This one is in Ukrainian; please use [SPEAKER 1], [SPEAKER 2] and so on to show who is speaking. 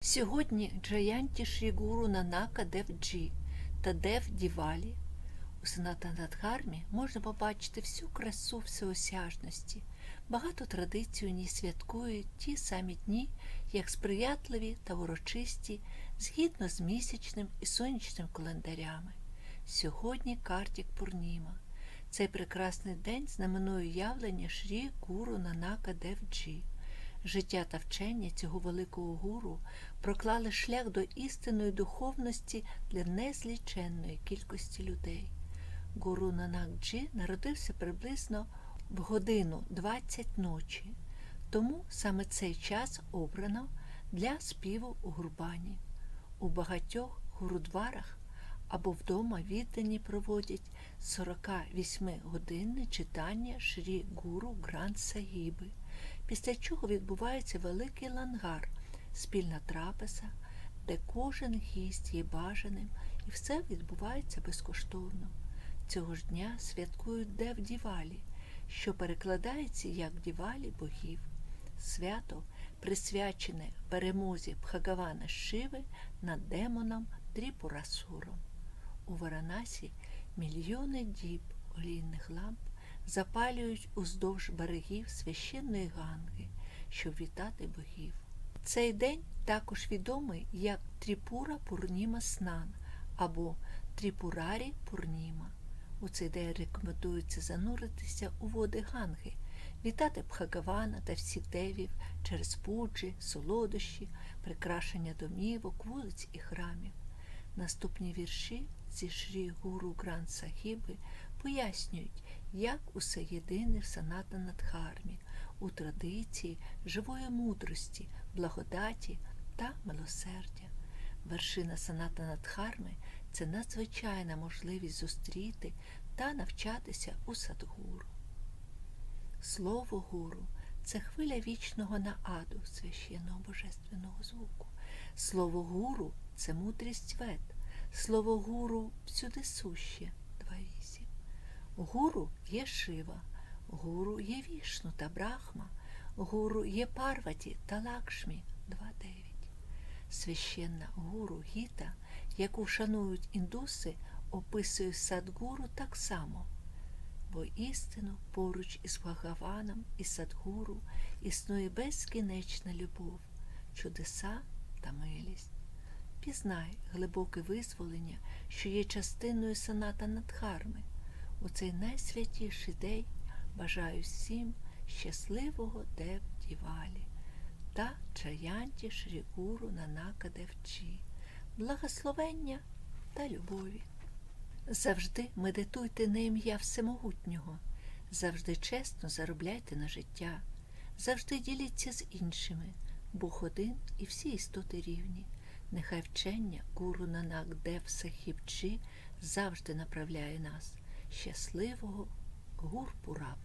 [SPEAKER 1] Сьогодні Джаянті Шрі Нанака Дев Джі та Дев Дівалі у Санатанадхармі можна побачити всю красу всеосяжності. Багато традицій у ній святкують ті самі дні, як сприятливі та урочисті, згідно з місячним і сонячним календарями. Сьогодні Картік Пурніма. Цей прекрасний день знаменує явлення Шрі Гуру Нанака Дев Джі. Життя та вчення цього великого гуру проклали шлях до істинної духовності для незліченної кількості людей. Гуру Нанак Джі народився приблизно в годину 20 ночі, тому саме цей час обрано для співу у гурбані. У багатьох гурудварах або вдома віддані проводять 48-годинне читання Шрі Гуру Гранд Сагіби, після чого відбувається великий лангар, спільна трапеза, де кожен гість є бажаним і все відбувається безкоштовно. Цього ж дня святкують Дев Дівалі, що перекладається як Дівалі богів. Свято присвячене перемозі Бхагавана Шиви над демоном Тріпурасуром. У Варанасі мільйони діб олійних ламп запалюють уздовж берегів священної ганги, щоб вітати богів. Цей день також відомий як Тріпура Пурніма Снан або Тріпурарі Пурніма. У цей день рекомендується зануритися у води ганги, вітати Бхагавана та всіх девів через пуджі, солодощі, прикрашення домівок, вулиць і храмів. Наступні вірші зі Шрі Гуру Гранд Сахіби пояснюють, як усе єдине в Санатанадхармі, у традиції живої мудрості, благодаті та милосердя. Вершина Санатанадхарми – це надзвичайна можливість зустріти та навчатися у садгуру. Слово гуру це хвиля вічного нааду священного божественного звуку. Слово гуру це мудрість вед. Слово гуру всюди суще 2.8. Гуру є Шива, гуру є Вішну та Брахма, гуру є Парваті та Лакшмі 2.9. Священна гуру Гіта, яку шанують індуси, описує Садгуру так само. Бо істину поруч із Бхагаваном і Садгуру існує безкінечна любов, чудеса та милість. Пізнай глибоке визволення, що є частиною саната Надхарми. У цей найсвятіший день бажаю всім щасливого Дев Дівалі та Чаянті Шрігуру Нанака Девчі, благословення та любові. Завжди медитуйте на ім'я Всемогутнього, завжди чесно заробляйте на життя, завжди діліться з іншими, Бог один і всі істоти рівні. Нехай вчення Гуру Нанак Дев Сахібчі завжди направляє нас щасливого Гурпураб.